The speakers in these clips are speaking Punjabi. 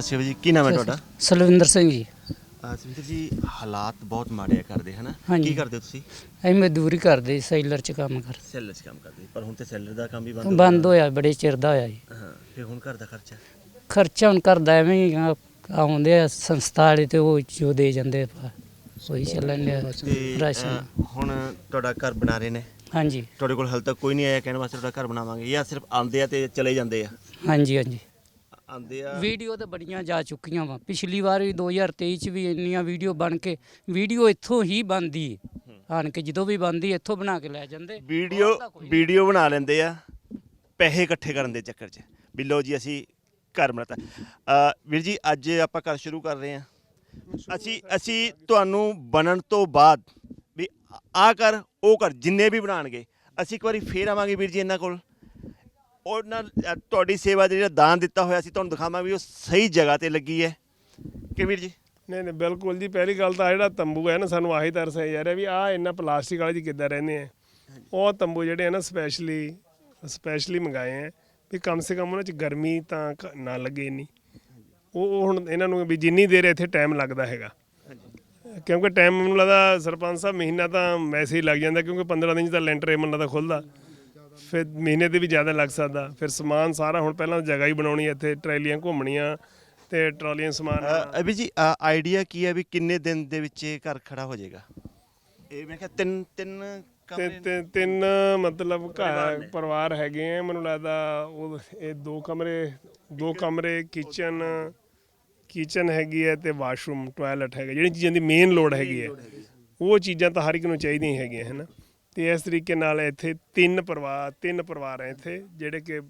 ਸਤਿ ਸ਼੍ਰੀ ਅਕਾਲ ਜੀ ਕੀ ਨਾਮ ਹੈ ਤੁਹਾਡਾ? ਸਲਵਿੰਦਰ ਸਿੰਘ ਜੀ। ਸੁਮਿਤ ਜੀ ਹਾਲਾਤ ਬਹੁਤ ਮਾੜੇ ਆ ਕਰਦੇ ਹਨਾ? ਹਾਂਜੀ। ਕੀ ਕਰਦੇ ਹੋ ਤੁਸੀਂ? ਅਸੀਂ ਮਜ਼ਦੂਰੀ ਕਰਦੇ ਸੀ, ਸੈਲਰ ਚ ਕੰਮ ਕਰ। ਸੈਲਰ 'ਚ ਕੰਮ ਕਰਦੇ ਪਰ ਹੁਣ ਤੇ ਸੈਲਰ ਦਾ ਕੰਮ ਵੀ ਬੰਦ ਹੋ ਬੰਦ ਹੋਇਆ ਬੜੇ ਚਿਰ ਦਾ ਹੋਇਆ ਜੀ। ਗਿਆ। ਹਾਂ ਫਿਰ ਹੁਣ ਘਰ ਦਾ ਖਰਚਾ? ਖਰਚਾ ਹੁਣ ਕਰਦਾ ਐਵੇਂ ਹੀ ਆ, ਆਉਂਦੇ ਆ ਸੰਸਥਾ ਵਾਲੇ ਤੇ ਉਹ ਜੋ ਦੇ ਜਾਂਦੇ ਆ, ਉਹੀ ਚੱਲਣ ਡਿਆ ਤੇ ਰਾਸ਼ਨ। ਅ, ਹੁਣ ਤੁਹਾਡਾ ਘਰ ਬਣਾ ਰਹੇ ਨੇ? ਹਾਂਜੀ। ਤੁਹਾਡੇ ਕੋਲ ਹਾਲੇ ਤੱਕ ਕੋਈ ਨਹੀਂ ਆਇਆ ਕਹਿਣ ਵਾਸਤੇ ਤੁਹਾਡਾ ਘਰ ਬਣਾਵਾਂਗੇ ਜਾਂ ਸਿਰਫ ਆਉਂਦੇ ਆ ਤੇ ਚਲੇ ਜਾਂਦੇ ਆ? ਹਾਂਜੀ ਹਾਂਜੀ। ਆਉਂਦੇ ਆ। ਵੀਡੀਓ ਤਾਂ ਬੜੀਆਂ ਜਾ ਚੁੱਕੀਆਂ ਵਾ। ਪਿਛਲੀ ਵਾਰ ਵੀ 2023 ਚ ਵੀ ਇੰਨੀਆਂ ਵੀਡੀਓ ਬਣ ਕੇ ਵੀਡੀਓ ਇੱਥੋਂ ਹੀ ਬਣਦੀ ਹੈ। ਆਣ ਕੇ ਜਦੋਂ ਵੀ ਬਣਦੀ ਇੱਥੋਂ ਬਣਾ ਕੇ ਲੈ ਜਾਂਦੇ। ਵੀਡੀਓ ਵੀਡੀਓ ਬਣਾ ਲੈਂਦੇ ਆ ਪੈਸੇ ਇਕੱਠੇ ਕਰਨ ਦੇ ਚੱਕਰ 'ਚ। ਵੀ ਲਓ ਜੀ ਅਸੀਂ ਘਰ ਬਣਾਤਾ। ਅ, ਵੀਰ ਜੀ ਅੱਜ ਆਪਾਂ ਘਰ ਸ਼ੁਰੂ ਕਰ ਰਹੇ ਹਾਂ ਅਸੀਂ ਅਸੀਂ ਤੁਹਾਨੂੰ ਬਣਨ ਤੋਂ ਬਾਅਦ ਵੀ ਆ ਕਰ ਉਹ ਕਰ ਜਿੰਨੇ ਵੀ ਬਣਾਣਗੇ ਅਸੀਂ ਇੱਕ ਵਾਰੀ ਫੇਰ ਆਵਾਂਗੇ ਵੀਰ ਜੀ ਇਹਨਾਂ ਕੋਲ। ਉਹਨਾਂ ਅ, ਤੁਹਾਡੀ ਸੇਵਾ ਦਾ ਜਿਹੜਾ ਦਾਨ ਦਿੱਤਾ ਹੋਇਆ ਸੀ ਤੁਹਾਨੂੰ ਦਿਖਾਵਾਂਗੇ ਵੀ ਉਹ ਸਹੀ ਜਗ੍ਹਾ ਤੇ ਲੱਗੀ ਹੈ। ਕਿ ਵੀਰ ਜੀ? ਨਹੀਂ ਨਹੀਂ ਬਿਲਕੁਲ ਜੀ ਪਹਿਲੀ ਗੱਲ ਤਾਂ ਆਹ ਜਿਹੜਾ ਤੰਬੂ ਹੈ ਨਾ ਸਾਨੂੰ ਆਹੀ ਤਰਸ ਹੈ ਯਾਰ ਵੀ ਆ ਇੰਨਾ ਪਲਾਸਟਿਕ ਵਾਲੇ ਜੀ ਕਿੱਦਾਂ ਰਹਿੰਦੇ ਆ। ਉਹ ਤੰਬੂ ਜਿਹੜੇ ਆ ਨਾ ਸਪੈਸ਼ਲੀ ਸਪੈਸ਼ਲੀ ਮੰਗਾਏ ਆ ਵੀ ਕਮ ਸੇ ਕਮ ਉਹਨਾਂ 'ਚ ਗਰਮੀ ਤਾਂ ਨਾ ਲੱਗੇ ਨਹੀਂ ਉਹ ਉਹ ਹੁਣ ਇਹਨਾਂ ਨੂੰ ਵੀ ਜਿੰਨੀ ਦੇਰ ਇੱਥੇ ਟਾਈਮ ਲੱਗਦਾ ਹੈਗਾ। ਕਿਉਂਕਿ ਟਾਈਮ ਮੈਨੂੰ ਲੱਗਦਾ ਸਰਪੰਚ ਸਾਹਿਬ ਮਹੀਨਾ ਤਾਂ ਵੈਸੇ ਹੀ ਲੱਗ ਜਾਂਦਾ ਕਿਉਂਕਿ 15 ਦਿਨ 'ਚ ਤਾਂ ਲੈਂਟਰ ਇਹ ਮੈਨੂੰ ਲੱਗਦਾ ਖੁੱਲਦਾ। ਫਿਰ ਮਹੀਨੇ ਦੇ ਵੀ ਜ਼ਿਆਦਾ ਲੱਗ ਸਕਦਾ। ਫਿਰ ਸਮਾਨ ਸਾਰਾ ਹੁਣ ਪਹਿਲਾਂ ਜਗ੍ਹਾ ਹੀ ਬਣਾਉਣੀ ਹੈ ਇੱਥੇ ਟਰੈਲੀਆਂ ਘੁੰਮਣੀਆਂ ਤੇ ਟਰਾਲੀਆਂ ਸਮਾਨ ਅਭੀ ਜੀ ਆਈਡੀਆ ਕੀ ਹੈ ਵੀ ਕਿੰਨੇ ਦਿਨ ਦੇ ਵਿੱਚ ਇਹ ਘਰ ਖੜਾ ਹੋ ਜਾਏਗਾ? ਇਹ ਮੈਂ ਕਿਹਾ ਤਿੰਨ ਤਿੰਨ ਤੇ ਕਮਰੇ ਤੇ ਤਿੰਨ ਮਤਲਬ ਘਰ ਪਰਿਵਾਰ ਹੈਗੇ ਆ ਮੈਨੂੰ ਲੱਗਦਾ ਉਹ ਇਹ ਦੋ ਕਮਰੇ ਦੋ ਕਮਰੇ ਕਿਚਨ ਕਿਚਨ ਹੈਗੀ ਹੈ ਤੇ ਵਾਸ਼ਰੂਮ ਟਾਇਲਟ ਹੈਗਾ ਜਿਹੜੀ ਚੀਜ਼ਾਂ ਦੀ ਮੇਨ ਲੋੜ ਹੈਗੀ ਹੈ। ਉਹ ਚੀਜ਼ਾਂ ਤਾਂ ਹਰ ਇੱਕ ਨੂੰ ਚਾਹੀਦੀਆਂ ਹੀ ਹੈਗੀਆਂ ਹੈ ਨਾ? ਤੇ ਇਸ ਤਰੀਕੇ ਨਾਲ ਇੱਥੇ ਤਿੰਨ ਪਰਿਵਾਰ ਤਿੰਨ ਪਰਿਵਾਰ ਹੈ ਇੱਥੇ ਜਿਹੜੇ ਕਿ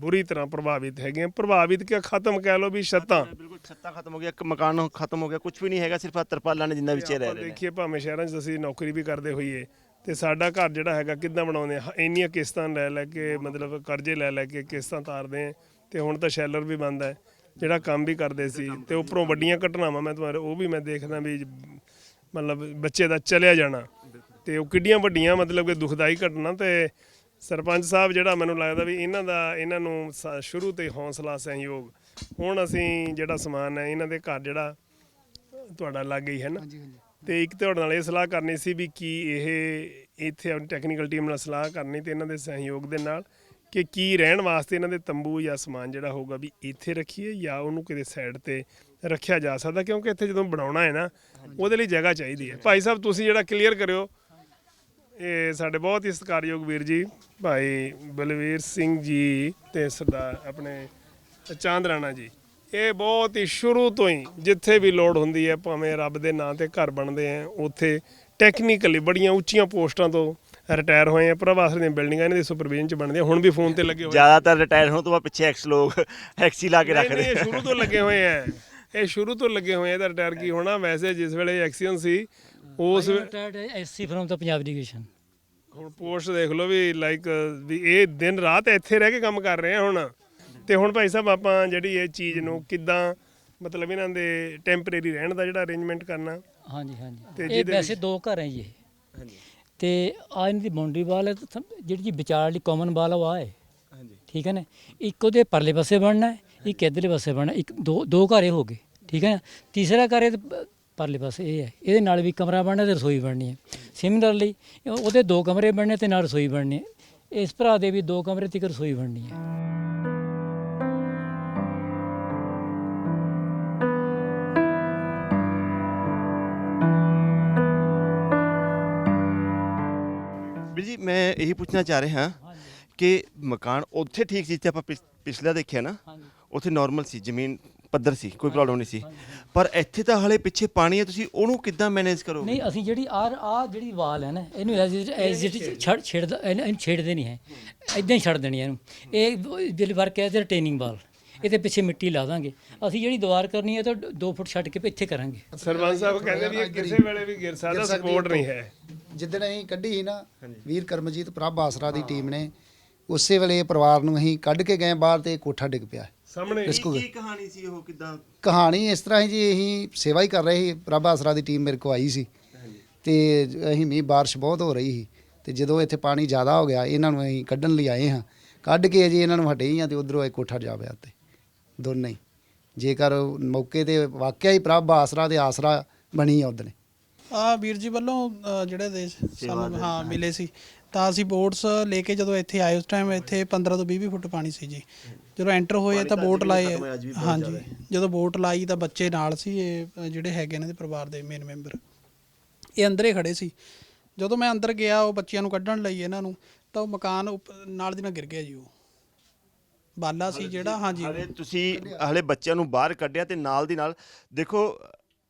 ਬੁਰੀ ਤਰ੍ਹਾਂ ਪ੍ਰਭਾਵਿਤ ਹੈਗੇ ਆ। ਪ੍ਰਭਾਵਿਤ ਕਿ ਖਤਮ ਕਹਿ ਲਓ ਵੀ ਛੱਤਾਂ। ਬਿਲਕੁਲ ਛੱਤਾਂ ਖਤਮ ਹੋ ਗਿਆ ਇੱਕ ਮਕਾਨ ਖਤਮ ਹੋ ਗਿਆ ਕੁਝ ਵੀ ਨਹੀਂ ਹੈਗਾ ਸਿਰਫ ਤਰਪਾਲਾਂ ਨੇ ਜਿੰਨਾ ਵਿੱਚ ਰਹਿ ਨੇ। ਦੇਖੀਏ ਭਾਵੇਂ ਸ਼ਹਿਰਾਂ 'ਚ ਅਸੀਂ ਨੌਕਰੀ ਵੀ ਕਰਦੇ ਹੋਈਏ ਤੇ ਸਾਡਾ ਘਰ ਜਿਹੜਾ ਹੈਗਾ ਕਿੱਦਾਂ ਬਣਾਉਂਦੇ ਆ? ਇੰਨੀਆਂ ਕਿਸ਼ਤਾਂ ਲੈ ਲੈ ਕੇ ਮਤਲਬ ਕਰਜ਼ੇ ਲੈ ਲੈ ਕੇ ਕਿਸ਼ਤਾਂ ਤਾਰਦੇ ਆ ਤੇ ਹੁਣ ਤਾਂ ਸ਼ੈਲਰ ਵੀ ਬੰਦ ਹੈ ਜਿਹੜਾ ਕੰਮ ਵੀ ਕਰਦੇ ਸੀ ਤੇ ਉੱਪਰੋਂ ਵੱਡੀਆਂ ਘਟਨਾਵਾਂ ਮੈਂ ਤੁਹਾਡੇ ਉਹ ਵੀ ਮੈਂ ਦੇਖਦਾ ਵੀ ਮਤਲਬ ਬੱਚੇ ਦਾ ਚਲਿਆ ਜਾਣਾ। ਤੇ ਉਹ ਕਿੱਡੀਆਂ ਵੱਡੀਆਂ ਮਤਲਬ ਕਿ ਦੁਖਦਾਈ ਘਟਨਾ ਤੇ ਸਰਪੰਚ ਸਾਹਿਬ ਜਿਹੜਾ ਮੈਨੂੰ ਲੱਗਦਾ ਵੀ ਇਹਨਾਂ ਦਾ ਇਹਨਾਂ ਨੂੰ ਸ- ਸ਼ੁਰੂ ਤੋਂ ਹੀ ਹੌਸਲਾ ਸਹਿਯੋਗ। ਹੁਣ ਅਸੀਂ ਜਿਹੜਾ ਸਮਾਨ ਹੈ ਇਹਨਾਂ ਦੇ ਘਰ ਜਿਹੜਾ ਤੁਹਾਡਾ ਲੱਗ ਗਈ ਹੈ ਨਾ? ਤੇ ਇੱਕ ਤੁਹਾਡੇ ਨਾਲ ਇਹ ਸਲਾਹ ਕਰਨੀ ਸੀ ਵੀ ਕੀ ਇਹ ਇੱਥੇ ਆਪਣੀ ਟੈਕਨੀਕਲ ਟੀਮ ਨਾਲ ਸਲਾਹ ਕਰਨੀ ਤੇ ਇਹਨਾਂ ਦੇ ਸਹਿਯੋਗ ਦੇ ਨਾਲ ਕਿ ਕੀ ਰਹਿਣ ਵਾਸਤੇ ਇਹਨਾਂ ਦੇ ਤੰਬੂ ਜਾਂ ਸਮਾਨ ਜਿਹੜਾ ਹੋਊਗਾ ਵੀ ਇੱਥੇ ਰੱਖੀਏ ਜਾਂ ਉਹਨੂੰ ਕਿਤੇ ਸਾਈਡ ਤੇ ਰੱਖਿਆ ਜਾ ਸਕਦਾ ਕਿਉਂਕਿ ਇੱਥੇ ਜਦੋਂ ਬਣਾਉਣਾ ਹੈ ਨਾ ਉਹਦੇ ਲਈ ਜਗ੍ਹਾ ਚਾਹੀਦੀ ਹੈ। ਭਾਈ ਸਾਹਿਬ ਤੁਸੀਂ ਜਿਹੜਾ ਕਲੀਅਰ ਕਰਿਓ ਇਹ ਸਾਡੇ ਬਹੁਤ ਹੀ ਸਤਿਕਾਰਯੋਗ ਵੀਰ ਜੀ ਭਾਈ ਬਲਵੀਰ ਸਿੰਘ ਜੀ ਤੇ ਸਰਦਾਰ ਆਪਣੇ ਚਾਂਦ ਰਾਣਾ ਜੀ। ਇਹ ਬਹੁਤ ਹੀ ਸ਼ੁਰੂ ਤੋਂ ਹੀ ਜਿੱਥੇ ਵੀ ਲੋੜ ਹੁੰਦੀ ਹੈ ਭਾਵੇਂ ਰੱਬ ਦੇ ਨਾਂ ਤੇ ਘਰ ਬਣਦੇ ਆ ਉੱਥੇ ਟੈਕਨੀਕਲੀ ਬੜੀਆਂ ਉੱਚੀਆਂ ਪੋਸਟਾਂ ਤੋਂ ਰਿਟਾਇਰ ਹੋਏ ਆ ਪ੍ਰਭਾਸਰ ਦੀਆਂ ਬਿਲਡਿੰਗਾਂ ਇਹਨਾਂ ਦੀ ਸੁਪਰਵਿਜ਼ਨ ਚ ਬਣਦੀਆਂ ਹੁਣ ਵੀ ਫੋਨ ਤੇ ਲੱਗੇ ਹੋਏ। ਜ਼ਿਆਦਾਤਰ ਰਿਟਾਇਰ ਹੋਣ ਤੋਂ ਬਾਅਦ ਪਿੱਛੇ ਐਕਸ ਲੋਕ ਐਕਸੀ ਲਾ ਕੇ ਰੱਖਦੇ ਇਹ ਸ਼ੁਰੂ ਤੋਂ ਲੱਗੇ ਹੋਏ ਆ। ਇਹ ਸ਼ੁਰੂ ਤੋਂ ਲੱਗੇ ਹੋਏ ਆ ਇਹਦਾ ਰਿਟਾਇਰ ਕੀ ਹੋਣਾ? ਵੈਸੇ ਜਿਸ ਵੇਲੇ ਐਕਸੀਅਨ ਸੀ ਉਸ ਵੇ- ਐਸਸੀ ਫਰਮ ਤੋਂ ਪੰਜਾਬ ਐਜੂਕੇਸ਼ਨ ਹੁਣ ਪੋਸਟ ਦੇਖ ਲਓ ਵੀ ਲਾਈਕ ਵੀ ਇਹ ਦਿਨ ਰਾਤ ਇੱਥੇ ਰਹਿ ਕੇ ਕੰਮ ਕਰ ਰਹੇ ਆ ਹੁਣ। ਤੇ ਹੁਣ ਭਾਈ ਸਾਹਿਬ ਆਪਾਂ ਜਿਹੜੀ ਇਹ ਚੀਜ਼ ਨੂੰ ਕਿੱਦਾਂ ਮਤਲਬ ਇਹਨਾਂ ਦੇ ਟੈਂਪਰੇਰੀ ਰਹਿਣ ਦਾ ਜਿਹੜਾ ਅਰੇਂਜਮੈਂਟ ਕਰਨਾ। ਹਾਂਜੀ ਹਾਂਜੀ। ਤੇ ਇਹ ਜਿਹਦੇ ਵੈਸੇ ਦੋ ਘਰ ਹੈ ਜੀ ਇਹ। ਤੇ ਆ ਇਹਨਾਂ ਦੀ ਬਾਉਂਡਰੀ ਵਾਲ ਹੈ ਤੇ ਜਿਹੜੀ ਜੀ ਵਿਚਾਰ ਵਾਲੀ ਕਾਮਨ ਵਾਲ ਆ ਉਹ ਆ ਹੈ ਹਾਂਜੀ। ਠੀਕ ਹੈ ਨਾ? ਇੱਕ ਉਹਦੇ ਪਰਲੇ ਪਾਸੇ ਬਣਨਾ ਹੈ ਇੱਕ ਇਧਰਲੇ ਪਾਸੇ ਬਣਨਾ ਇੱਕ ਦੋ ਦੋ ਘਰ ਇਹ ਹੋ ਗਏ। ਠੀਕ ਹੈ ਨਾ? ਤੀਸਰਾ ਘਰ ਇਹ ਪਰਲੇ ਪਾਸੇ ਇਹ ਹੈ। ਇਹਦੇ ਨਾਲ ਵੀ ਕਮਰਾ ਬਣਨਾ ਤੇ ਰਸੋਈ ਬਣਨੀ ਹੈ। ਸਿਮਿਲਰਲੀ ਉਹਦੇ ਦੋ ਕਮਰੇ ਬਣਨੇ ਤੇ ਨਾਲ ਰਸੋਈ ਬਣਨੀ ਹੈ। ਇਸ ਭਰਾ ਦੇ ਵੀ ਦੋ ਕਮਰੇ ਤੇ ਰਸੋਈ ਬਣਨੀ ਹੈ। ਵੀਰ ਜੀ ਮੈਂ ਇਹੀ ਪੁੱਛਣਾ ਚਾਹ ਰਿਹਾ ਹਾਂ ਕਿ ਮਕਾਨ ਉੱਥੇ ਠੀਕ ਸੀ ਜਿੱਥੇ ਆਪਾਂ ਪਿਛ- ਪਿਛਲਾ ਦੇਖਿਆ ਨਾ? ਉੱਥੇ ਨਾਰਮਲ ਸੀ ਜ਼ਮੀਨ ਪੱਧਰ ਸੀ ਕੋਈ ਪ੍ਰੋਬਲਮ ਨਹੀਂ ਸੀ। ਪਰ ਇੱਥੇ ਤਾਂ ਹਲੇ ਪਿੱਛੇ ਪਾਣੀ ਹੈ ਤੁਸੀਂ ਉਹਨੂੰ ਕਿੱਦਾਂ ਮੈਨੇਜ ਕਰੋਗੇ? ਨਹੀਂ ਅਸੀਂ ਜਿਹੜੀ ਆ ਆ ਜਿਹੜੀ ਵਾਲ ਹੈ ਨਾ ਇਹਨੂੰ ਐਜ਼ ਐਜ਼ ਇਟ ਛੱਡ ਛੇੜਦਾ ਇਹਨੂੰ ਇਹਨੂੰ ਛੇੜਦੇ ਨਹੀਂ ਹੈ। ਇਦਾਂ ਹੀ ਛੱਡ ਦੇਣੀ ਹੈ ਇਹਨੂੰ। ਇਹ ਦਿਲ ਵਰ ਕੇ ਤੇ ਰਿਟੇਨਿੰਗ ਵਾਲ ਇਹਦੇ ਪਿੱਛੇ ਮਿੱਟੀ ਲਾ ਦਾਂਗੇ। ਅਸੀਂ ਜਿਹੜੀ ਦੀਵਾਰ ਕਰਨੀ ਹੈ ਤਾਂ 2 ਫੁੱਟ ਛੱਡ ਕੇ ਇੱਥੇ ਕਰਾਂਗੇ। ਸਰਪੰਚ ਸਾਹਿਬ ਕਹਿੰਦੇ ਵੀ ਇਹ ਕਿਸੇ ਵੇਲੇ ਵੀ ਗਿਰ ਸਕਦਾ ਸਪੋਰਟ ਨਹੀਂ ਹੈ। ਜਿੱਦਣ ਅਸੀਂ ਕੱਢੀ ਸੀ ਨਾ ਵੀਰ ਕਰਮਜੀਤ ਪ੍ਰਭ ਆਸਰਾ ਦੀ ਟੀਮ ਨੇ ਉਸੇ ਵੇਲੇ ਪਰਿਵਾਰ ਨੂੰ ਅਸੀਂ ਕੱਢ ਕੇ ਗਏ ਬਾਹਰ ਤੇ ਕੋਠਾ ਡਿੱਗ ਪਿਆ। ਸਾਹਮਣੇ ਕੀ ਕਹਾਣੀ ਸੀ ਉਹ ਕਿੱਦਾਂ? ਕਹਾਣੀ ਇਸ ਤਰ੍ਹਾਂ ਹੀ ਜੀ ਅਸੀਂ ਸੇਵਾ ਹੀ ਕਰ ਰਹੇ ਸੀ। ਪ੍ਰਭ ਆਸਰਾ ਦੀ ਟੀਮ ਮੇਰੇ ਕੋ ਆਈ ਸੀ। ਤੇ ਅਸੀਂ ਮੀਂਹ ਬਾਰਿਸ਼ ਬਹੁਤ ਹੋ ਰਹੀ ਸੀ। ਤੇ ਜਦੋਂ ਇੱਥੇ ਪਾਣੀ ਜ਼ਿਆਦਾ ਹੋ ਗਿਆ ਇਹਨਾਂ ਨੂੰ ਅਸੀਂ ਕੱਢਣ ਲਈ ਆਏ ਹਾਂ। ਕੱਢ ਕੇ ਜੀ ਇਹਨਾਂ ਨੂੰ ਹਟੇ ਹੀ ਆ ਤੇ ਉਧਰੋਂ ਇਹ ਕੋਠਾ ਜਾ ਪਿਆ ਤੇ ਦੋਨੇ ਹੀ। ਜੇਕਰ ਮੌਕੇ ਤੇ ਵਾਕਿਆ ਹੀ ਪ੍ਰਭ ਆਸਰਾ ਦੇ ਆਸਰਾ ਬਣੀ ਆ ਉਹਦਨੇ ਆ ਵੀਰ ਜੀ ਵੱਲੋਂ ਅ, ਜਿਹੜੇ ਦੇਸ਼ ਸਾਨੂੰ ਹਾਂ ਮਿਲੇ ਸੀ। ਤਾਂ ਅਸੀਂ ਬੋਟਸ ਲੈ ਕੇ ਜਦੋਂ ਇੱਥੇ ਆਏ ਉਸ ਟਾਈਮ ਇੱਥੇ 15 ਤੋਂ 20 ਫੁੱਟ ਪਾਣੀ ਸੀ ਜੀ। ਜਦੋਂ ਐਂਟਰ ਹੋਏ ਤਾਂ ਬੋਟ ਲਾਏ। ਹਾਂਜੀ। ਜਦੋਂ ਬੋਟ ਲਾਈ ਤਾਂ ਬੱਚੇ ਨਾਲ ਸੀ ਇਹ ਜਿਹੜੇ ਹੈਗੇ ਇਹਨਾਂ ਦੇ ਪਰਿਵਾਰ ਦੇ ਮੇਨ ਮੈਂਬਰ ਇਹ ਅੰਦਰੇ ਖੜੇ ਸੀ। ਜਦੋਂ ਮੈਂ ਅੰਦਰ ਗਿਆ ਉਹ ਬੱਚਿਆਂ ਨੂੰ ਕੱਢਣ ਲਈ ਇਹਨਾਂ ਨੂੰ ਤਾਂ ਉਹ ਮਕਾਨ ਨਾਲ ਦੀ ਨਾਲ ਗਿਰ ਗਿਆ ਜੀ ਉਹ। ਬਾਲਾ ਸੀ ਜਿਹੜਾ ਹਾਂਜੀ। ਹਲੇ ਤੁਸੀਂ ਹਲੇ ਬੱਚਿਆਂ ਨੂੰ ਬਾਹਰ ਕੱਢਿਆ ਤੇ ਨਾਲ ਦੀ ਨਾਲ ਦੇਖੋ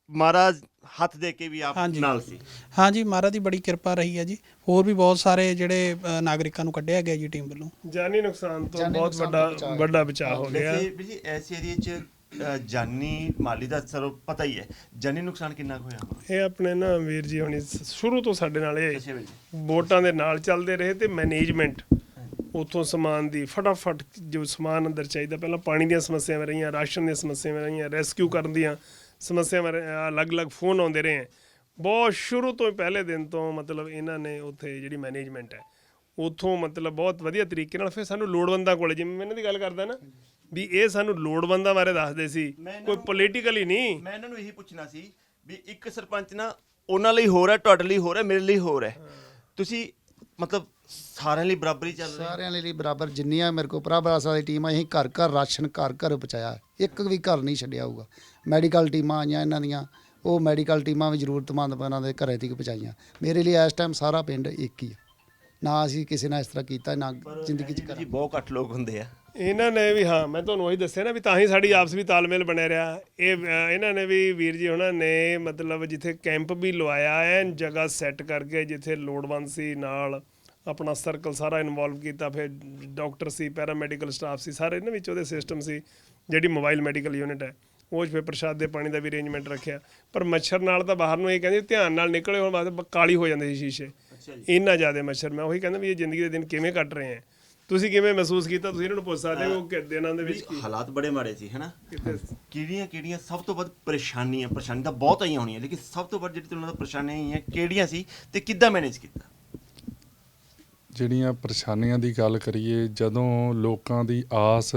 ਮਹਾਰਾਜ ਹੱਥ ਦੇ ਕੇ ਵੀ ਆਪ ਹਾਂਜੀ। ਨਾਲ ਸੀ ਹਾਂਜੀ ਮਹਾਰਾਜ ਦੀ ਬੜੀ ਕਿਰਪਾ ਰਹੀ ਹੈ ਜੀ ਹੋਰ ਵੀ ਬਹੁਤ ਸਾਰੇ ਜਿਹੜੇ ਅ, ਨਾਗਰਿਕਾਂ ਨੂੰ ਕੱਢਿਆ ਗਿਆ ਜੀ ਟੀਮ ਵੱਲੋਂ ਜਾਨੀ ਨੁਕਸਾਨ ਤੋਂ ਜਾਨੀ ਬਹੁਤ ਨੁਕਸਾਨ ਵੱਡਾ ਬਚਾਅ। ਵੱਡਾ ਬਚਾਅ ਹੋ ਗਿਆ ਵੈਸੇ ਵੀ ਜੀ ਇਸ ਏਰੀਏ 'ਚ ਅ, ਜਾਨੀ ਮਾਲੀ ਦਾ ਸਰੋ ਪਤਾ ਹੀ ਹੈ ਜਾਨੀ ਨੁਕਸਾਨ ਕਿੰਨਾ ਕੁ ਹੋਇਆ ਹੋਣਾ? ਇਹ ਆਪਣੇ ਨਾ ਵੀਰ ਜੀ ਹੁਣੀ ਸ- ਸ਼ੁਰੂ ਤੋਂ ਸਾਡੇ ਨਾਲ ਇਹ ਅੱਛਾ ਵੀਰ ਜੀ ਵੋਟਾਂ ਦੇ ਨਾਲ ਚੱਲਦੇ ਰਹੇ ਤੇ ਮੈਨੇਜਮੈਂਟ ਉਥੋਂ ਸਮਾਨ ਦੀ ਫਟਾਫਟ ਜੋ ਸਮਾਨ ਅੰਦਰ ਚਾਹੀਦਾ ਪਹਿਲਾਂ ਪਾਣੀ ਦੀਆਂ ਸਮੱਸਿਆਵਾਂ ਰਹੀਆਂ ਰਾਸ਼ਨ ਦੀਆਂ ਸਮੱਸਿਆਵਾਂ ਰਹੀਆਂ ਰੈਸਕਿਊ ਕਰਨ ਦੀਆਂ ਸਮੱਸਿਆਵਾਂ ਰਹੀਆਂ, ਅਲੱਗ-ਅਲੱਗ ਫੋਨ ਆਉਂਦੇ ਰਹੇ ਬਹੁਤ ਸ਼ੁਰੂ ਤੋਂ ਹੀ ਪਹਿਲੇ ਦਿਨ ਤੋਂ ਮਤਲਬ ਇਹਨਾਂ ਨੇ ਉੱਥੇ ਜਿਹੜੀ ਮੈਨੇਜਮੈਂਟ ਹੈ ਉਥੋਂ ਮਤਲਬ ਬਹੁਤ ਵਧੀਆ ਤਰੀਕੇ ਨਾਲ ਫਿਰ ਸਾਨੂੰ ਲੋੜਵੰਦਾਂ ਕੋਲੇ ਜਿਵੇਂ ਮੈਂ ਇਹਨਾਂ ਦੀ ਗੱਲ ਕਰਦਾ ਨਾ ਵੀ ਇਹ ਸਾਨੂੰ ਲੋੜਵੰਦਾਂ ਬਾਰੇ ਦੱਸਦੇ ਸੀ ਕੋਈ ਪੋਲੀਟੀਕਲੀ ਨਹੀਂ। ਮੈਂ ਇਹਨਾਂ ਨੂੰ ਇਹੀ ਪੁੱਛਣਾ ਸੀ ਵੀ ਇੱਕ ਸਰਪੰਚ ਨਾ ਉਹਨਾਂ ਲਈ ਹੋ ਰਿਹਾ ਤੁਹਾਡੇ ਲਈ ਹੋ ਰਿਹਾ ਮੇਰੇ ਲਈ ਹੋ ਰਿਹਾ ਤੁਸੀਂ ਮਤਲਬ ਸਾਰਿਆਂ ਲਈ ਬਰਾਬਰੀ ਚੱਲ ਰਹੀ ਹੈ। ਸਾਰਿਆਂ ਲਈ ਬਰਾਬਰ ਜਿੰਨੀਆਂ ਮੇਰੇ ਕੋਲ ਪ੍ਰਭ ਆਸਰਾ ਦੀ ਟੀਮ ਆ ਅਸੀਂ ਘਰ ਘਰ ਰਾਸ਼ਨ ਘਰ ਘਰ ਪਹੁੰਚਾਇਆ। ਇੱਕ ਵੀ ਘਰ ਨਹੀਂ ਛੱਡਿਆ ਹੋਊਗਾ। ਮੈਡੀਕਲ ਟੀਮਾਂ ਆਈਆਂ ਇਹਨਾਂ ਦੀਆਂ ਉਹ ਮੈਡੀਕਲ ਟੀਮਾਂ ਵੀ ਜ਼ਰੂਰਤਮੰਦ ਬਨਾਂ ਦੇ ਘਰੇ ਤੱਕ ਪਹੁੰਚਾਈਆਂ। ਮੇਰੇ ਲਈ ਇਸ ਟਾਈਮ ਸਾਰਾ ਪਿੰਡ ਇੱਕ ਹੀ ਆ। ਨਾ ਅਸੀਂ ਕਿਸੇ ਨਾਲ ਇਸ ਤਰ੍ਹਾਂ ਕੀਤਾ ਨਾ ਜ਼ਿੰਦਗੀ 'ਚ ਜੀ ਕਰਾਂਗੇ। ਬਹੁਤ ਘੱਟ ਲੋਕ ਹੁੰਦੇ ਆ। ਇਹਨਾਂ ਨੇ ਵੀ ਹਾਂ ਮੈਂ ਤੁਹਾਨੂੰ ਉਹੀ ਦੱਸਿਆ ਨਾ ਵੀ ਤਾਂ ਹੀ ਸਾਡੀ ਆਪਸ ਵਿੱਚ ਤਾਲਮੇਲ ਬਣਿਆ ਰਿਹਾ। ਇਹ ਇਹਨਾਂ ਨੇ ਵੀ ਵੀਰ ਜੀ ਉਹਨਾਂ ਨੇ ਮਤਲਬ ਜਿੱਥੇ ਕੈਂਪ ਵੀ ਲਵਾਇਆ ਐ ਜਗ੍ਹਾ ਸੈੱਟ ਕਰਕੇ ਜਿੱਥੇ ਲੋੜਵੰਦ ਸੀ ਨਾਲ ਆਪਣਾ ਸਰਕਲ ਸਾਰਾ ਇਨਵੋਲਵ ਕੀਤਾ ਫਿਰ ਡਾਕਟਰ ਸੀ ਪੈਰਾਮੈਡੀਕਲ ਸਟਾਫ ਸੀ ਸਾਰੇ ਇਹਨਾਂ ਵਿੱਚ ਉਹਦੇ ਸਿਸਟਮ ਸੀ। ਜਿਹੜੀ ਮੋਬਾਈਲ ਮੈਡੀਕਲ ਯੂਨਿਟ ਹੈ ਉਹ 'ਚ ਫਿਰ ਪ੍ਰਸ਼ਾਦ ਦੇ ਪਾਣੀ ਦਾ ਵੀ ਅਰੇਂਜਮੈਂਟ ਰੱਖਿਆ। ਪਰ ਮੱਛਰ ਨਾਲ ਤਾਂ ਬਾਹਰ ਨੂੰ ਇਹ ਕਹਿੰਦੇ ਧਿਆਨ ਨਾਲ ਨਿਕਲੇ ਹੁਣ ਬਾਅਦ ਕਾਲੀ ਹੋ ਜਾਂਦੇ ਸੀ ਸ਼ੀਸ਼ੇ। ਇੰਨਾ ਜ਼ਿਆਦਾ ਮੱਛਰ ਮੈਂ ਉਹੀ ਕਹਿੰਦਾ ਵੀ ਇਹ ਜ਼ਿੰਦਗੀ ਦੇ ਦਿਨ ਕਿਵੇਂ ਕੱਟ ਰਹੇ ਆ ਤੁਸੀਂ ਕਿਵੇਂ ਮਹਿਸੂਸ ਕੀਤਾ? ਤੁਸੀਂ ਇਹਨਾਂ ਨੂੰ ਪੁੱਛ ਸਕਦੇ ਹੋ ਉਹ ਕਿ ਦਿਨਾਂ ਦੇ ਵਿੱਚ ਕੀ? ਹਾਲਾਤ ਬੜੇ ਮਾੜੇ ਸੀ ਹੈਨਾ? ਕਿਹੜੀਆਂ ਕਿਹੜੀਆਂ ਸਭ ਤੋਂ ਵੱਧ ਪਰੇਸ਼ਾਨੀਆਂ ਪਰੇਸ਼ਾਨੀ ਤਾਂ ਬਹੁਤ ਆਈਆਂ ਹੋਣੀਆਂ ਲੇਕਿਨ ਸਭ ਤੋਂ ਵੱਧ ਜਿਹੜੀ ਤੁਹਾਨੂੰ ਪਰੇਸ਼ਾਨੀਆਂ ਆਈਆਂ ਕਿਹੜੀਆਂ ਸੀ ਤੇ ਕਿੱਦਾਂ ਮੈਨੇਜ ਕੀਤਾ? ਜਿਹੜੀਆਂ ਪਰੇਸ਼ਾਨੀਆਂ ਦੀ ਗੱਲ ਕਰੀਏ ਜਦੋਂ ਲੋਕਾਂ ਦੀ ਆਸ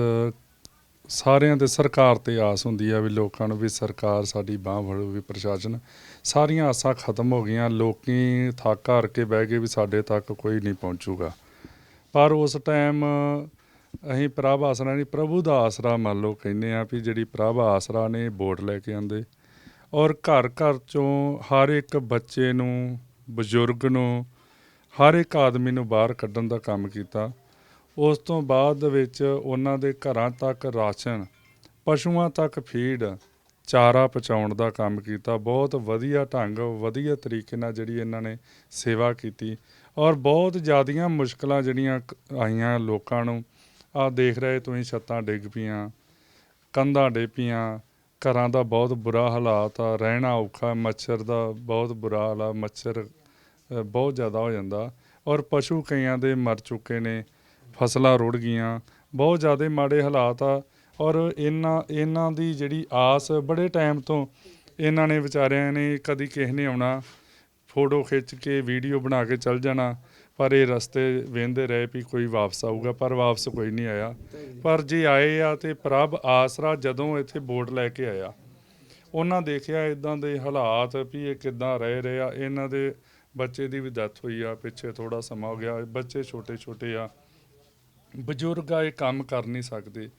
ਸਾਰਿਆਂ ਤੇ ਸਰਕਾਰ ਤੇ ਆਸ ਹੁੰਦੀ ਆ ਵੀ ਲੋਕਾਂ ਨੂੰ ਵੀ ਸਰਕਾਰ ਸਾਡੀ ਬਾਹ ਫੜੂ, ਵੀ ਪ੍ਰਸ਼ਾਸਨ। ਸਾਰੀਆਂ ਆਸਾਂ ਖਤਮ ਹੋ ਗਈਆਂ, ਲੋਕੀ ਥੱਕ ਹਾਰ ਕੇ ਬਹਿ ਗਏ ਵੀ ਸਾਡੇ ਤੱਕ ਕੋਈ ਨਹੀਂ ਪਹੁੰਚੂਗਾ। ਪਰ ਉਸ ਟਾਈਮ ਅਸੀਂ ਪ੍ਰਭ ਆਸਰਾ ਨਹੀਂ, ਪ੍ਰਭੂ ਦਾ ਆਸਰਾ ਮੰਨ ਲਓ ਕਹਿੰਦੇ ਆ ਵੀ ਜਿਹੜੀ ਪ੍ਰਭ ਆਸਰਾ ਨੇ ਵੋਟ ਲੈ ਕੇ ਆਂਦੇ ਔਰ ਘਰ ਘਰ ਚੋਂ ਹਰ ਇੱਕ ਬੱਚੇ ਨੂੰ, ਬਜ਼ੁਰਗ ਨੂੰ, ਹਰ ਇੱਕ ਆਦਮੀ ਨੂੰ ਬਾਹਰ ਕੱਢਣ ਦਾ ਕੰਮ ਕੀਤਾ। ਉਸ ਤੋਂ ਬਾਅਦ ਵਿੱਚ ਉਹਨਾਂ ਦੇ ਘਰਾਂ ਤੱਕ ਰਾਸ਼ਨ, ਪਸ਼ੂਆਂ ਤੱਕ ਫੀਡ, ਚਾਰਾ ਪਹੁੰਚਾਉਣ ਦਾ ਕੰਮ ਕੀਤਾ। ਬਹੁਤ ਵਧੀਆ ਢੰਗ, ਵਧੀਆ ਤਰੀਕੇ ਨਾਲ ਜਿਹੜੀ ਇਹਨਾਂ ਨੇ ਸੇਵਾ ਕੀਤੀ ਔਰ ਬਹੁਤ ਜ਼ਿਆਦੀਆਂ ਮੁਸ਼ਕਲਾਂ ਜਿਹੜੀਆਂ ਕ- ਆਈਆਂ ਲੋਕਾਂ ਨੂੰ। ਆ ਦੇਖ ਰਹੇ ਤੁਸੀਂ, ਛੱਤਾਂ ਡਿੱਗ ਪਈਆਂ, ਕੰਧਾਂ ਡਿੱਗ ਪਈਆਂ, ਘਰਾਂ ਦਾ ਬਹੁਤ ਬੁਰਾ ਹਾਲਾਤ ਆ, ਰਹਿਣਾ ਔਖਾ, ਮੱਛਰ ਦਾ ਬਹੁਤ ਬੁਰਾ ਹਾਲ ਆ, ਮੱਛਰ ਬਹੁਤ ਜ਼ਿਆਦਾ ਹੋ ਜਾਂਦਾ ਔਰ ਪਸ਼ੂ ਕਈਆਂ ਦੇ ਮਰ ਚੁੱਕੇ ਨੇ। ਫਸਲਾਂ ਰੁੜ ਗਈਆਂ, ਬਹੁਤ ਜ਼ਿਆਦਾ ਮਾੜੇ ਹਾਲਾਤ ਆ ਔਰ ਇਹਨਾਂ ਇਹਨਾਂ ਦੀ ਜਿਹੜੀ ਆਸ ਬੜੇ ਟਾਈਮ ਤੋਂ ਇਹਨਾਂ ਨੇ ਵਿਚਾਰਿਆਂ ਨੇ ਕਦੀ ਕਿਸੇ ਨੇ ਆਉਣਾ, ਫੋਟੋ ਖਿੱਚ ਕੇ, ਵੀਡੀਓ ਬਣਾ ਕੇ ਚੱਲ ਜਾਣਾ, ਪਰ ਇਹ ਰਸਤੇ ਵੇਂਦੇ ਰਹੇ ਵੀ ਕੋਈ ਵਾਪਸ ਆਊਗਾ, ਪਰ ਵਾਪਸ ਕੋਈ ਨਹੀਂ ਆਇਆ। ਪਰ ਜੇ ਆਏ ਆ ਤੇ ਪ੍ਰਭ ਆਸਰਾ ਜਦੋਂ ਇੱਥੇ ਬੋਰਡ ਲੈ ਕੇ ਆਇਆ, ਉਹਨਾਂ ਦੇਖਿਆ ਇਦਾਂ ਦੇ ਹਾਲਾਤ ਵੀ ਇਹ ਕਿੱਦਾਂ ਰਹਿ ਰਹੇ ਆ, ਇਹਨਾਂ ਦੇ ਬੱਚੇ ਦੀ ਵੀ ਡੈਥ ਹੋਈ ਆ, ਪਿੱਛੇ ਥੋੜਾ ਸਮਾਂ ਹੋ ਗਿਆ, ਬੱਚੇ ਛੋਟੇ ਛੋਟੇ ਆ ਬਜ਼ੁਰਗ ਆ ਇਹ ਕੰਮ ਕਰ ਨਹੀਂ ਸਕਦੇ।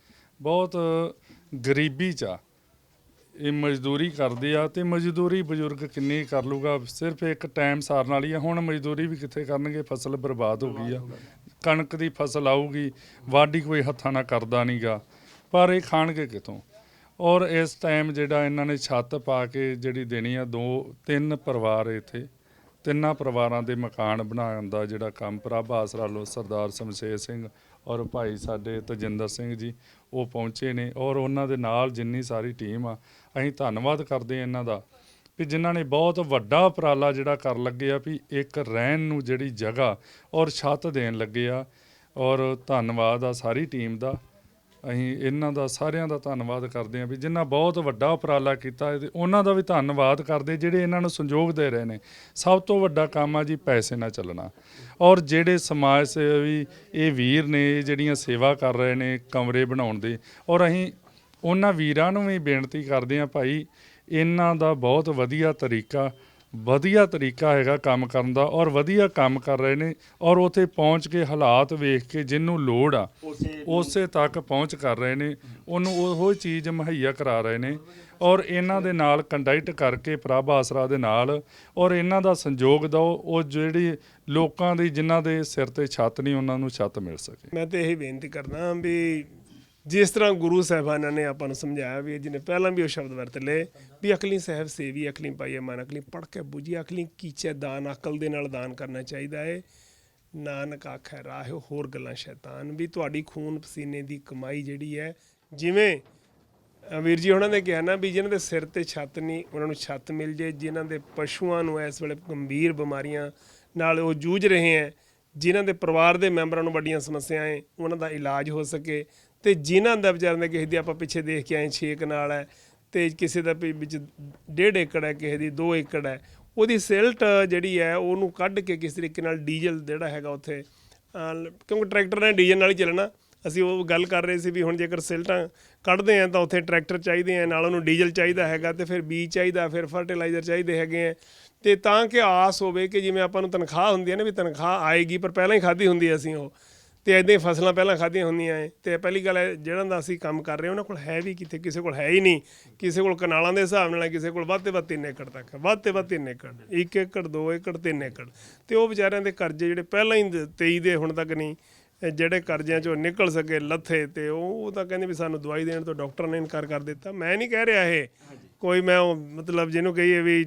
ਬਹੁਤ ਗਰੀਬੀ ਚ ਆ। ਇਹ ਮਜ਼ਦੂਰੀ ਕਰਦੇ ਆ ਤੇ ਮਜ਼ਦੂਰੀ ਬਜ਼ੁਰਗ ਕਿੰਨੀ ਕਰ ਲੂਗਾ? ਸਿਰਫ ਇੱਕ ਟਾਈਮ ਸਾਰਨ ਵਾਲੀ ਆ। ਹੁਣ ਮਜ਼ਦੂਰੀ ਵੀ ਕਿੱਥੇ ਕਰਨਗੇ? ਫਸਲ ਬਰਬਾਦ ਹੋ ਗਈ ਆ। ਕਣਕ ਦੀ ਫਸਲ ਆਊਗੀ। ਵਾਢੀ ਕੋਈ ਹੱਥਾਂ ਨਾਲ ਕਰਦਾ ਨਹੀਂਗਾ ਪਰ ਇਹ ਖਾਣਗੇ ਕਿੱਥੋਂ? ਔਰ ਇਸ ਟਾਈਮ ਜਿਹੜਾ ਇਹਨਾਂ ਨੇ ਛੱਤ ਪਾ ਕੇ ਜਿਹੜੀ ਦੇਣੀ ਆ ਦੋ ਤਿੰਨ ਪਰਿਵਾਰ ਇੱਥੇ। ਤਿੰਨਾਂ ਪਰਿਵਾਰਾਂ ਦੇ ਮਕਾਨ ਬਣਾਉਣ ਦਾ ਜਿਹੜਾ ਕੰਮ। ਪ੍ਰਭ ਆਸਰਾ ਲੋ ਸਰਦਾਰ ਸਮਸ਼ੇਰ ਸਿੰਘ। ਔਰ ਭਾਈ ਸਾਡੇ ਤਜਿੰਦਰ ਸਿੰਘ ਜੀ, ਉਹ ਪਹੁੰਚੇ ਨੇ ਔਰ ਉਹਨਾਂ ਦੇ ਨਾਲ ਜਿੰਨੀ ਸਾਰੀ ਟੀਮ ਆ, ਅਸੀਂ ਧੰਨਵਾਦ ਕਰਦੇ ਹਾਂ ਇਹਨਾਂ ਦਾ ਵੀ ਜਿਨ੍ਹਾਂ ਨੇ ਬਹੁਤ ਵੱਡਾ ਉਪਰਾਲਾ ਜਿਹੜਾ ਕਰ ਲੱਗੇ ਆ ਵੀ ਇੱਕ ਰਹਿਣ ਨੂੰ ਜਿਹੜੀ ਜਗ੍ਹਾ ਔਰ ਛੱਤ ਦੇਣ ਲੱਗੇ ਆ ਔਰ ਧੰਨਵਾਦ ਆ ਸਾਰੀ ਟੀਮ ਦਾ। ਅਸੀਂ ਇਹਨਾਂ ਦਾ ਸਾਰਿਆਂ ਦਾ ਧੰਨਵਾਦ ਕਰਦੇ ਹਾਂ ਵੀ ਜਿਨ੍ਹਾਂ ਬਹੁਤ ਵੱਡਾ ਉਪਰਾਲਾ ਕੀਤਾ ਹੈ ਤੇ ਉਹਨਾਂ ਦਾ ਵੀ ਧੰਨਵਾਦ ਕਰਦੇ ਜਿਹੜੇ ਇਹਨਾਂ ਨੂੰ ਸੰਯੋਗ ਦੇ ਰਹੇ ਨੇ। ਸਭ ਤੋਂ ਵੱਡਾ ਕੰਮ ਆ ਜੀ ਪੈਸੇ ਨਾਲ ਚੱਲਣਾ। ਔਰ ਜਿਹੜੇ ਸਮਾਜ ਸੇਵੀ ਇਹ ਵੀਰ ਨੇ, ਇਹ ਜਿਹੜੀਆਂ ਸੇਵਾ ਕਰ ਰਹੇ ਨੇ ਕਮਰੇ ਬਣਾਉਣ ਦੇ, ਔਰ ਅਸੀਂ ਉਹਨਾਂ ਵੀਰਾਂ ਨੂੰ ਵੀ ਬੇਨਤੀ ਕਰਦੇ ਹਾਂ ਭਾਈ, ਇਹਨਾਂ ਦਾ ਬਹੁਤ ਵਧੀਆ ਤਰੀਕਾ ਵਧੀਆ ਤਰੀਕਾ ਹੈਗਾ ਕੰਮ ਕਰਨ ਦਾ ਔਰ ਵਧੀਆ ਕੰਮ ਕਰ ਰਹੇ ਨੇ ਔਰ ਉਥੇ ਪਹੁੰਚ ਕੇ ਹਾਲਾਤ ਵੇਖ ਕੇ ਜਿੰਨੂੰ ਲੋੜ ਆ ਉਸੇ ਤੱਕ ਪਹੁੰਚ ਕਰ ਰਹੇ ਨੇ ਉਹਨੂੰ ਉਹੋ ਚੀਜ਼ ਮੁਹੱਈਆ ਕਰਾ ਰਹੇ ਨੇ ਔਰ ਇਹਨਾਂ ਦੇ ਨਾਲ ਕੰਡਕਟ ਕਰਕੇ ਪ੍ਰਭ ਆਸਰਾ ਦੇ ਨਾਲ ਔਰ ਇਹਨਾਂ ਦਾ ਸੰਯੋਗ ਦਿਓ ਉਹ ਜਿਹੜੀ ਲੋਕਾਂ ਦੀ ਜਿਨ੍ਹਾਂ ਦੇ ਸਿਰ ਤੇ ਛੱਤ ਨਹੀਂ ਉਹਨਾਂ ਨੂੰ ਛੱਤ ਮਿਲ ਸਕੇ। ਮੈਂ ਤੇ ਇਹੀ ਬੇਨਤੀ ਕਰਦਾ ਵੀ ਜਿਸ ਤਰ੍ਹਾਂ ਗੁਰੂ ਸਾਹਿਬਾਨਾਂ ਨੇ ਆਪਾਂ ਨੂੰ ਸਮਝਾਇਆ ਵੀ ਜਿਹਨੇ ਪਹਿਲਾਂ ਵੀ ਉਹ ਸ਼ਬਦ ਵਰਤ ਲਏ, ਵੀ ਅਕਲੀ ਸਾਹਿਬ ਸੇਵੀ, ਅਕਲੀ ਪਾਈਏ ਮਨ ਅਕਲੀ ਪੜ ਕੇ ਬੁਝੀ, ਅਕਲੀ ਕੀਚੇ ਦਾਨ, ਅਕਲ ਦੇ ਨਾਲ ਦਾਨ ਕਰਨਾ ਚਾਹੀਦਾ ਏ। ਨਾਨਕ ਆਖੈ ਰਾਹ ਹੋਰ ਗੱਲਾਂ ਸ਼ੈਤਾਨ। ਵੀ ਤੁਹਾਡੀ ਖੂਨ ਪਸੀਨੇ ਦੀ ਕਮਾਈ ਜਿਹੜੀ ਹੈ, ਜਿਵੇਂ ਵੀਰ ਜੀ ਉਹਨਾਂ ਨੇ ਕਿਹਾ ਨਾ ਵੀ ਜਿਨ੍ਹਾਂ ਦੇ ਸਿਰ ਤੇ ਛੱਤ ਨਹੀਂ, ਉਹਨਾਂ ਨੂੰ ਛੱਤ ਮਿਲ ਜੇ। ਜਿਨ੍ਹਾਂ ਦੇ ਪਸ਼ੂਆਂ ਨੂੰ ਇਸ ਵੇਲੇ ਗੰਭੀਰ ਬਿਮਾਰੀਆਂ ਨਾਲ ਉਹ ਜੂਝ ਰਹੇ ਹੈ ਜਿਨ੍ਹਾਂ ਦੇ ਪਰਿਵਾਰ ਦੇ ਮੈਂਬਰਾਂ ਨੂੰ ਵੱਡੀਆਂ ਸਮੱਸਿਆਵਾਂ ਹੈ ਉਹਨਾਂ ਦਾ ਇਲਾਜ ਹੋ ਸਕੇ। ਤੇ ਜਿਨ੍ਹਾਂ ਦਾ ਵਿਚਾਰਿਆਂ ਦਾ ਕਿਸੇ ਦੀ ਆਪਾਂ ਪਿੱਛੇ ਦੇਖ ਕੇ ਆਏ ਛੇਕ ਕਨਾਲ ਹੈ ਤੇ ਕਿਸੇ ਦਾ ਵੀ ਵਿੱਚ ਡੇਢ ਏਕੜ ਹੈ, ਕਿਸੇ ਦੀ 2 ਏਕੜ ਹੈ, ਉਹਦੀ ਸਿਲਟ ਜਿਹੜੀ ਹੈ ਉਹਨੂੰ ਕੱਢ ਕੇ ਕਿਸ ਤਰੀਕੇ ਨਾਲ ਡੀਜ਼ਲ ਜਿਹੜਾ ਹੈਗਾ ਉੱਥੇ ਕਿਉਂਕਿ ਟਰੈਕਟਰ ਨੇ ਡੀਜ਼ਲ ਨਾਲ ਹੀ ਚੱਲਣਾ, ਅਸੀਂ ਉਹ ਗੱਲ ਕਰ ਰਹੇ ਸੀ ਵੀ ਹੁਣ ਜੇਕਰ ਸਿਲਟਾਂ ਕੱਢਦੇ ਆ ਤਾਂ ਉੱਥੇ ਟਰੈਕਟਰ ਚਾਹੀਦੇ ਆ, ਨਾਲ ਉਹਨੂੰ ਡੀਜ਼ਲ ਚਾਹੀਦਾ ਹੈਗਾ ਤੇ ਫਿਰ ਬੀਜ ਚਾਹੀਦਾ, ਫਿਰ ਫਰਟੀਲਾਈਜ਼ਰ ਚਾਹੀਦੇ ਹੈਗੇ ਆ, ਤੇ ਤਾਂ ਕਿ ਆਸ ਹੋਵੇ ਕਿ ਜਿਵੇਂ ਆਪਾਂ ਨੂੰ ਤਨਖਾਹ ਹੁੰਦੀ ਹੈ ਨਾ ਵੀ ਤਨਖਾਹ ਆਏਗੀ, ਪਰ ਪਹਿਲਾਂ ਹੀ ਖਾਧੀ ਹੁੰਦੀ ਹੈ ਅਸੀਂ ਉਹ ਤੇ ਐਦਾਂ ਹੀ ਫਸਲਾਂ ਪਹਿਲਾਂ ਖਾਧੀਆਂ ਹੁੰਦੀਆਂ ਐ। ਤੇ ਪਹਿਲੀ ਗੱਲ ਹੈ ਜਿਹੜਾ ਦਾ ਅਸੀਂ ਕੰਮ ਕਰ ਰਹੇ ਉਹਨਾਂ ਕੋਲ ਹੈ ਵੀ ਕਿਤੇ ਕਿਸੇ ਕੋਲ ਹੈ ਹੀ ਨਹੀਂ। ਕਿਸੇ ਕੋਲ ਕਨਾਲਾਂ ਦੇ ਹਿਸਾਬ ਨਾਲ ਕਿਸੇ ਕੋਲ ਵੱਧ ਤੇ ਵੱਧ 3 ਏਕੜ ਤੱਕ ਵੱਧ ਤੇ ਵੱਧ 3 ਏਕੜ 1 ਏਕੜ 2 ਏਕੜ 3 ਏਕੜ। ਤੇ ਉਹ ਵਿਚਾਰਿਆਂ ਦੇ ਕਰਜ਼ੇ ਜਿਹੜੇ ਪਹਿਲਾਂ ਹੀ 23 ਦੇ ਹੁਣ ਤੱਕ ਨਹੀਂ ਜਿਹੜੇ ਕਰਜ਼ਿਆਂ ਚੋਂ ਨਿਕਲ ਸਕੇ ਲੱਥੇ ਤੇ ਉਹ ਉਹ ਤਾਂ ਕਹਿੰਦੇ ਵੀ ਸਾਨੂੰ ਦਵਾਈ ਦੇਣ ਤੋਂ ਡਾਕਟਰ ਨੇ ਇਨਕਾਰ ਕਰ ਦਿੱਤਾ। ਮੈਂ ਨਹੀਂ ਕਹਿ ਰਿਹਾ ਇਹ। ਕੋਈ ਮੈਂ ਉਹ ਮਤਲਬ ਜਿਹਨੂੰ ਕਹੀਏ ਵੀ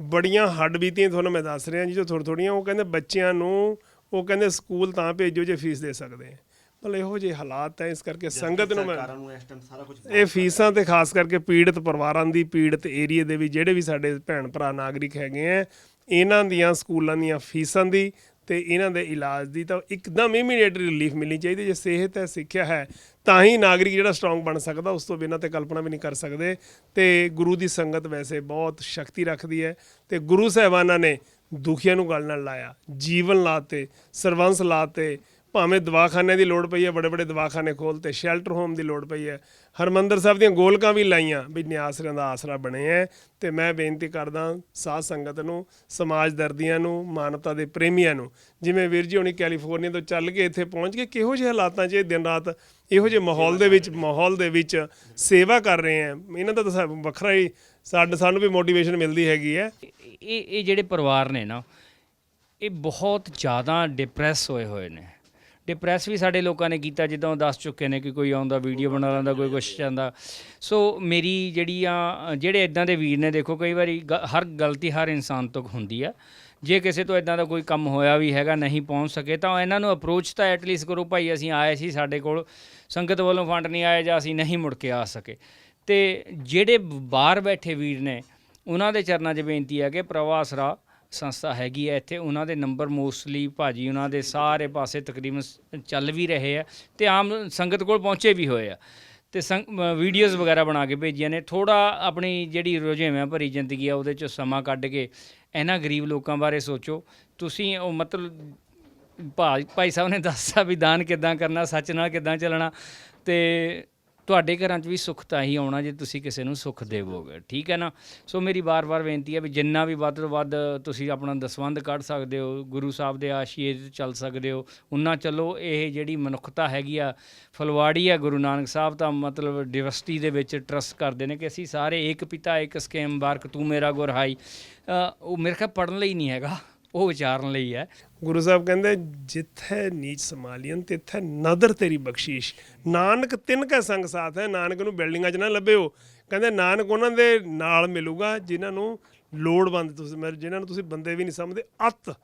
ਬੜੀਆਂ ਹੱਡ ਬੀਤੀਆਂ ਤੁਹਾਨੂੰ ਮੈਂ ਦੱਸ ਰਿਹਾ ਜੀ ਜੋ ਥੋੜ੍ਹ ਥੋੜ੍ਹੀਆਂ ਉਹ ਕਹਿੰਦੇ ਬੱਚਿਆਂ ਨੂੰ ਉਹ ਕਹਿੰਦੇ ਸਕੂਲ ਤਾਂ ਭੇਜੋ ਜੇ ਫੀਸ ਦੇ ਸਕਦੇ ਆ। ਭਲੇ ਇਹੋ ਜਿਹੇ ਹਾਲਾਤ ਹੈ ਇਸ ਕਰਕੇ ਸੰਗਤ ਨੂੰ ਮੈਂ ਸਰਕਾਰਾਂ ਨੂੰ ਇਸ ਟਾਈਮ ਸਾਰਾ ਕੁਝ ਇਹ ਫੀਸਾਂ ਤੇ ਖਾਸ ਕਰਕੇ ਪੀੜਤ ਪਰਿਵਾਰਾਂ ਦੀ ਪੀੜਤ ਏਰੀਏ ਦੇ ਵੀ ਜਿਹੜੇ ਵੀ ਸਾਡੇ ਭੈਣ ਭਰਾ ਨਾਗਰਿਕ ਹੈਗੇ ਆ ਇਹਨਾਂ ਦੀਆਂ ਸਕੂਲਾਂ ਦੀਆਂ ਫੀਸਾਂ ਦੀ ਤੇ ਇਹਨਾਂ ਦੇ ਇਲਾਜ ਦੀ ਤਾਂ ਇੱਕਦਮ ਇਮੀਡੀਏਟ ਰਿਲੀਫ ਮਿਲਣੀ ਚਾਹੀਦੀ ਜੇ ਸਿਹਤ ਹੈ ਸਿੱਖਿਆ ਹੈ ਤਾਂ ਹੀ ਨਾਗਰਿਕ ਜਿਹੜਾ ਸਟਰੋਂਗ ਬਣ ਸਕਦਾ ਉਸ ਤੋਂ ਬਿਨਾਂ ਤੇ ਕਲਪਨਾ ਵੀ ਨਹੀਂ ਕਰ ਸਕਦੇ ਤੇ ਗੁਰੂ ਦੀ ਸੰਗਤ ਵੈਸੇ ਬਹੁਤ ਸ਼ਕਤੀ ਰੱਖਦੀ ਹੈ ਤੇ ਗੁਰੂ ਸਾਹਿਬਾਨਾਂ ਨੇ ਦੁਖੀਆਂ ਨੂੰ ਗੱਲ ਨਾਲ ਲਾਇਆ। ਜੀਵਨ ਲਾਤੇ, ਸਰਵੰਸ ਲਾਤੇ। ਭਾਵੇਂ ਦਵਾਖਾਨੇ ਦੀ ਲੋੜ ਪਈ ਹੈ ਬੜੇ ਬੜੇ ਦਵਾਖਾਨੇ ਖੋਲ ਤੇ ਸ਼ੈਲਟਰ ਹੋਮ ਦੀ ਲੋੜ ਪਈ ਹੈ। ਹਰਮੰਦਰ ਸਾਹਿਬ ਦੀਆਂ ਗੋਲਕਾਂ ਵੀ ਲਾਈਆਂ ਵੀ ਨਿਆਸਰਿਆਂ ਦਾ ਆਸਰਾ ਬਣੇ ਹੈ। ਤੇ ਮੈਂ ਬੇਨਤੀ ਕਰਦਾ ਸਾਧ ਸੰਗਤ ਨੂੰ, ਸਮਾਜ ਦਰਦੀਆਂ ਨੂੰ, ਮਾਨਵਤਾ ਦੇ ਪ੍ਰੇਮੀਆਂ ਨੂੰ, ਜਿਵੇਂ ਵੀਰ ਜੀ ਹੁਣੀ ਕੈਲੀਫੋਰਨੀਆ ਤੋਂ ਚੱਲ ਕੇ ਇੱਥੇ ਪਹੁੰਚ ਕੇ ਕਿਹੋ ਜਿਹੇ ਹਾਲਾਤਾਂ 'ਚ ਇਹ ਦਿਨ ਰਾਤ ਇਹੋ ਜਿਹੇ ਮਾਹੌਲ ਦੇ ਵਿੱਚ, ਮਾਹੌਲ ਦੇ ਵਿੱਚ ਸੇਵਾ ਕਰ ਰਹੇ ਆ ਇਹਨਾਂ ਦਾ ਤਾਂ ਸਾ- ਵੱਖਰਾ ਹੀ ਸਾਡੇ ਸਾਨੂੰ ਵੀ ਮੋਟੀਵੇਸ਼ਨ ਮਿਲਦੀ ਹੈਗੀ ਹੈ। ਇਹ ਇਹ ਜਿਹੜੇ ਪਰਿਵਾਰ ਨੇ ਨਾ, ਇਹ ਬਹੁਤ ਜ਼ਿਆਦਾ ਡਿਪਰੈਸ ਹੋਏ ਹੋਏ ਨੇ। ਡਿਪਰੈਸ ਵੀ ਸਾਡੇ ਲੋਕਾਂ ਨੇ ਕੀਤਾ, ਜਿੱਦਾਂ ਉਹ ਦੱਸ ਚੁੱਕੇ ਨੇ ਕਿ ਕੋਈ ਆਉਂਦਾ ਵੀਡੀਓ ਬਣਾ ਲੈਂਦਾ, ਕੋਈ ਕੁਛ ਜਾਂਦਾ। ਸੋ ਮੇਰੀ ਜਿਹੜੀ ਆ, ਜਿਹੜੇ ਇਦਾਂ ਦੇ ਵੀਰ ਨੇ, ਦੇਖੋ, ਕਈ ਵਾਰੀ ਗ- ਹਰ ਗਲਤੀ ਹਰ ਇਨਸਾਨ ਤੋਂ ਹੁੰਦੀ ਆ। ਜੇ ਕਿਸੇ ਤੋਂ ਇਦਾਂ ਦਾ ਕੋਈ ਕੰਮ ਹੋਇਆ ਵੀ ਹੈਗਾ, ਨਹੀਂ ਪਹੁੰਚ ਸਕੇ, ਤਾਂ ਇਹਨਾਂ ਨੂੰ ਅਪਰੋਚ ਤਾਂ ਐਟਲੀਸਟ ਕਰੋ, ਭਾਈ ਅਸੀਂ ਆਏ ਸੀ ਸਾਡੇ ਕੋਲ, ਸੰਗਤ ਵੱਲੋਂ ਫੰਡ ਨਹੀਂ ਆਏ ਜਾਂ ਅਸੀਂ ਨਹੀਂ ਮੁੜ ਕੇ ਆ ਸਕੇ। ਤੇ ਜਿਹੜੇ ਬਾਹਰ ਬੈਠੇ ਵੀਰ ਨੇ, ਉਹਨਾਂ ਦੇ ਚਰਨਾਂ 'ਚ ਬੇਨਤੀ ਹੈ ਕਿ ਪ੍ਰਵਾਸਰਾ ਸੰਸਥਾ ਹੈਗੀ ਹੈ ਇੱਥੇ। ਉਹਨਾਂ ਦੇ ਨੰਬਰ ਮੋਸਟਲੀ ਭਾਜੀ ਉਹਨਾਂ ਦੇ ਸਾਰੇ ਪਾਸੇ ਤਕਰੀਬਨ ਚੱਲ ਵੀ ਰਹੇ ਆ ਤੇ ਆਮ ਸੰਗਤ ਕੋਲ ਪਹੁੰਚੇ ਵੀ ਹੋਏ ਆ। ਤੇ ਵੀਡੀਓਜ਼ ਵਗੈਰਾ ਬਣਾ ਕੇ ਭੇਜੀਆਂ ਨੇ। ਥੋੜਾ ਆਪਣੀ ਜਿਹੜੀ ਰੁਝੇਵਿਆਂ ਭਰੀ ਜ਼ਿੰਦਗੀ ਆ, ਉਹਦੇ 'ਚੋਂ ਸਮਾਂ ਕੱਢ ਕੇ ਇਹਨਾਂ ਗਰੀਬ ਲੋਕਾਂ ਬਾਰੇ ਸੋਚੋ। ਤੁਸੀਂ ਉਹ ਮਤਲਬ ਭਾਈ ਭਾਈ ਸਾਹਿਬ ਨੇ ਦੱਸਿਆ ਵੀ ਦਾਨ ਕਿੱਦਾਂ ਕਰਨਾ, ਸੱਚ ਨਾਲ ਕਿੱਦਾਂ ਚੱਲਣਾ ਤੇ ਤੁਹਾਡੇ ਘਰਾਂ 'ਚ ਵੀ ਸੁੱਖ ਤਾਂ ਹੀ ਆਉਣਾ ਜੇ ਤੁਸੀਂ ਕਿਸੇ ਨੂੰ ਸੁੱਖ ਦੇਵੋਗੇ ਠੀਕ ਹੈ ਨਾ? ਸੋ ਮੇਰੀ ਵਾਰ-ਵਾਰ ਬੇਨਤੀ ਹੈ ਵੀ ਜਿੰਨਾ ਵੀ ਵੱਧ ਤੋਂ ਵੱਧ ਤੁਸੀਂ ਆਪਣਾ ਦਸਵੰਧ ਕੱਢ ਸਕਦੇ ਹੋ ਗੁਰੂ ਸਾਹਿਬ ਦੇ 'ਤੇ ਚੱਲ ਸਕਦੇ ਹੋ ਉਨਾ ਚੱਲੋ ਇਹ ਜਿਹੜੀ ਮਨੁੱਖਤਾ ਹੈਗੀ ਆ ਫਲਵਾੜੀ ਆ ਗੁਰੂ ਨਾਨਕ ਸਾਹਿਬ ਤਾਂ ਮਤਲਬ ਡਿਵਰਸਿਟੀ ਦੇ ਵਿੱਚ ਟਰਸਟ ਕਰਦੇ ਨੇ ਕਿ ਅਸੀਂ ਸਾਰੇ ਇੱਕ ਪਿਤਾ ਇੱਕ ਸਕੇਮ ਬਾਰਕ ਤੂੰ ਮੇਰਾ ਗੁਰਹਾਈ ਉਹ ਮੇਰੇ ਖਿਆਲ ਪੜਨ ਲਈ ਨਹੀਂ ਹੈਗਾ। ਉਹ ਵਿਚਾਰਨ ਲਈ ਹੈ। ਗੁਰੂ ਸਾਹਿਬ ਕਹਿੰਦੇ, ਜਿੱਥੇ ਨੀਚ ਸਮਾਲੀਅਨ ਤਿੱਥੇ ਨਦਰ ਤੇਰੀ ਬਖਸ਼ੀਸ਼। ਨਾਨਕ ਤਿੰਨ ਕੈ ਸੰਗ ਸਾਥ ਹੈ, ਨਾਨਕ ਨੂੰ ਬਿਲਡਿੰਗਾਂ 'ਚ ਨਾ ਲੱਭਿਓ। ਕਹਿੰਦੇ, ਨਾਨਕ ਉਹਨਾਂ ਦੇ ਨਾਲ ਮਿਲੂਗਾ, ਜਿਨ੍ਹਾਂ ਨੂੰ ਲੋੜਵੰਦ ਤੁਸੀਂ ਮੈਂ- ਜਿਨ੍ਹਾਂ ਨੂੰ ਤੁਸੀਂ ਬੰਦੇ ਵੀ ਨਹੀਂ ਸਮਝਦੇ, ਅਤ।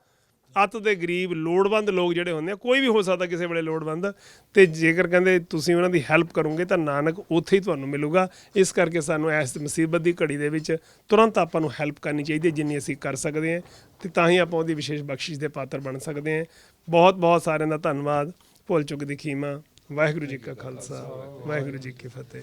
ਅੱਤ ਦੇ ਗਰੀਬ, ਲੋੜਵੰਦ ਲੋਕ ਜਿਹੜੇ ਹੁੰਦੇ ਆ, ਕੋਈ ਵੀ ਹੋ ਸਕਦਾ ਕਿਸੇ ਵੇਲੇ ਲੋੜਵੰਦ। ਤੇ ਜੇਕਰ ਕਹਿੰਦੇ ਤੁਸੀਂ ਉਹਨਾਂ ਦੀ ਹੈਲਪ ਕਰੋਗੇ ਤਾਂ ਨਾਨਕ ਉੱਥੇ ਹੀ ਤੁਹਾਨੂੰ ਮਿਲੂਗਾ। ਇਸ ਕਰਕੇ ਸਾਨੂੰ ਇਸ ਮੁਸੀਬਤ ਦੀ ਘੜੀ ਦੇ ਵਿੱਚ ਤੁਰੰਤ ਆਪਾਂ ਨੂੰ ਹੈਲਪ ਕਰਨੀ ਚਾਹੀਦੀ ਹੈ ਜਿੰਨੀ ਅਸੀਂ ਕਰ ਸਕਦੇ ਹਾਂ। ਤੇ ਤਾਂ ਹੀ ਆਪਾਂ ਉਹਦੀ ਵਿਸ਼ੇਸ਼ ਬਖਸ਼ਿਸ਼ ਦੇ ਪਾਤਰ ਬਣ ਸਕਦੇ ਹਾਂ। ਬਹੁਤ ਬਹੁਤ ਸਾਰਿਆਂ ਦਾ ਧੰਨਵਾਦ। ਭੁੱਲ ਚੁੱਕ ਦੀ ਖੀਮਾ। ਵਾਹਿਗੁਰੂ ਜੀ ਕਾ ਖਾਲਸਾ। ਵਾਹਿਗੁਰੂ ਜੀ ਕੀ ਫਤਿਹ।